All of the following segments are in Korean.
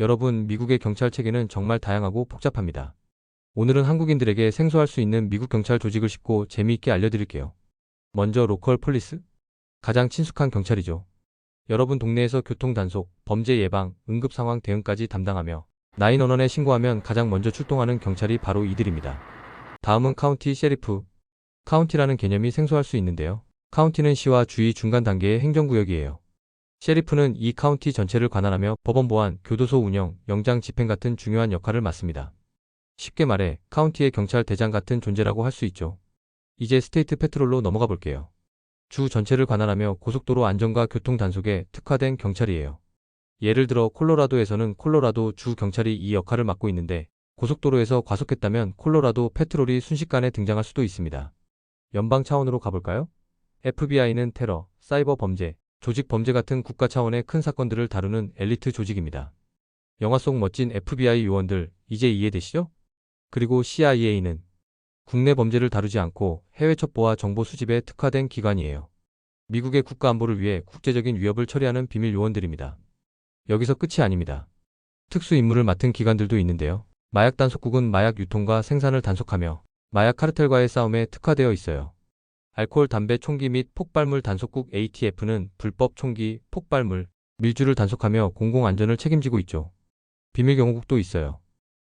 여러분, 미국의 경찰 체계는 정말 다양하고 복잡합니다. 오늘은 한국인들에게 생소할 수 있는 미국 경찰 조직을 쉽고 재미있게 알려드릴게요. 먼저 로컬 폴리스? 가장 친숙한 경찰이죠. 여러분 동네에서 교통 단속, 범죄 예방, 응급 상황 대응까지 담당하며 911에 신고하면 가장 먼저 출동하는 경찰이 바로 이들입니다. 다음은 카운티 셰리프. 카운티라는 개념이 생소할 수 있는데요. 카운티는 시와 주의 중간 단계의 행정구역이에요. 셰리프는 이 카운티 전체를 관할하며 법원 보안, 교도소 운영, 영장 집행 같은 중요한 역할을 맡습니다. 쉽게 말해 카운티의 경찰 대장 같은 존재라고 할 수 있죠. 이제 스테이트 페트롤로 넘어가 볼게요. 주 전체를 관할하며 고속도로 안전과 교통 단속에 특화된 경찰이에요. 예를 들어 콜로라도에서는 콜로라도 주 경찰이 이 역할을 맡고 있는데 고속도로에서 과속했다면 콜로라도 페트롤이 순식간에 등장할 수도 있습니다. 연방 차원으로 가볼까요? FBI는 테러, 사이버 범죄, 조직 범죄 같은 국가 차원의 큰 사건들을 다루는 엘리트 조직입니다. 영화 속 멋진 FBI 요원들 이제 이해되시죠? 그리고 CIA는 국내 범죄를 다루지 않고 해외 첩보와 정보 수집에 특화된 기관이에요. 미국의 국가 안보를 위해 국제적인 위협을 처리하는 비밀 요원들입니다. 여기서 끝이 아닙니다. 특수 임무를 맡은 기관들도 있는데요. 마약 단속국은 마약 유통과 생산을 단속하며 마약 카르텔과의 싸움에 특화되어 있어요. 알코올, 담배, 총기 및 폭발물 단속국 ATF는 불법 총기, 폭발물, 밀주를 단속하며 공공안전을 책임지고 있죠. 비밀 경호국도 있어요.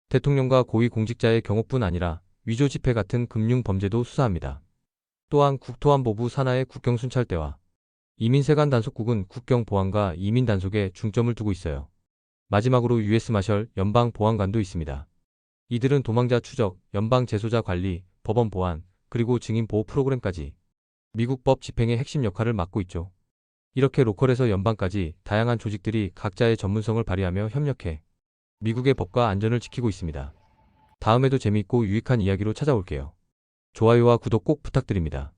대통령과 고위 공직자의 경호뿐 아니라 위조 지폐 같은 금융 범죄도 수사합니다. 또한 국토안보부 산하의 국경순찰대와 이민세관 단속국은 국경 보안과 이민 단속에 중점을 두고 있어요. 마지막으로 US 마셜 연방 보안관도 있습니다. 이들은 도망자 추적, 연방 재소자 관리, 법원 보안, 그리고 증인 보호 프로그램까지 미국 법 집행의 핵심 역할을 맡고 있죠. 이렇게 로컬에서 연방까지 다양한 조직들이 각자의 전문성을 발휘하며 협력해 미국의 법과 안전을 지키고 있습니다. 다음에도 재미있고 유익한 이야기로 찾아올게요. 좋아요와 구독 꼭 부탁드립니다.